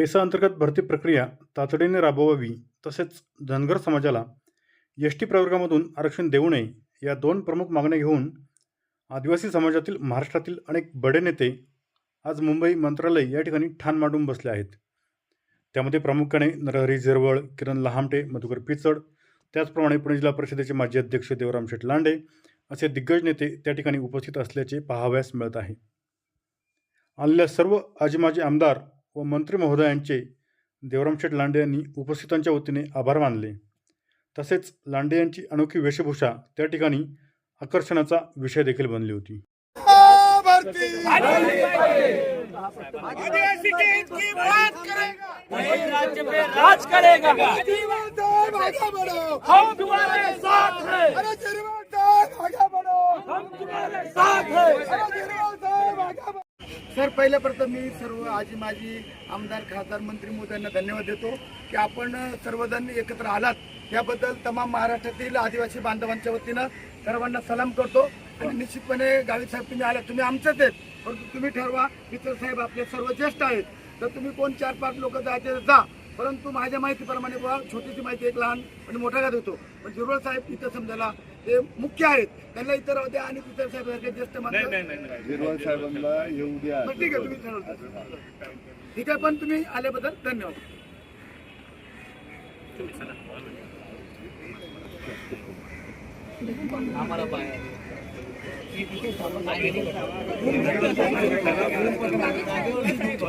PESA अंतर्गत भरती प्रक्रिया तातडीने राबवावी तसेच धनगर समाजाला एस टी प्रवर्गामधून आरक्षण देऊ नये या दोन प्रमुख मागण्या घेऊन आदिवासी समाजातील महाराष्ट्रातील अनेक बडे नेते आज मुंबई मंत्रालय या ठिकाणी ठाण मांडून बसले आहेत. त्यामध्ये प्रामुख्याने नरहरी झिरवळ किरण लहामटे मधुकर पिचड त्याचप्रमाणे पुणे जिल्हा परिषदेचे माजी अध्यक्ष देवराम शेटलांडे असे दिग्गज नेते त्या ठिकाणी उपस्थित असल्याचे पाहावयास मिळत आहे. आलेल्या सर्व आजी माजी आमदार व मंत्री महोदयांचे देवराम शेठ लांडे यांनी उपस्थितांच्या वतीने आभार मानले. तसेच लांडे यांची अनोखी वेशभूषा त्या ठिकाणी आकर्षणाचा विषय देखील बनली होती. हम तुम्हारे साथ हैं। सर पहिल्या प्रथम मी सर्व आजी माजी आमदार खासदार मंत्री मोद्यांना धन्यवाद देतो की आपण सर्वजण एकत्र आलात. याबद्दल तमाम महाराष्ट्रातील आदिवासी बांधवांच्या वतीनं सर्वांना सलाम करतो. आणि निश्चितपणे गावी साहेब तुम्ही आलात. तुम्ही आमचेच आहेत परंतु तुम्ही ठरवा इतर साहेब आपले सर्व ज्येष्ठ आहेत. तर तुम्ही कोण चार पाच लोक जायचे जा. परंतु माझ्या माहितीप्रमाणे बुवा छोटीशी माहिती एक लहान आणि मोठा का देतो पण जिरवळ साहेब इथं समजायला ते मुख्य आहेत. त्यांना इतर राहू द्या आणि इतर साहेब सारखे ज्येष्ठ माणसं गिरवाळ साहेबांना येऊ द्या. बरं, ठीक आहे तुम्ही ठरवता ठीक आहे पण तुम्ही आल्याबद्दल धन्यवाद.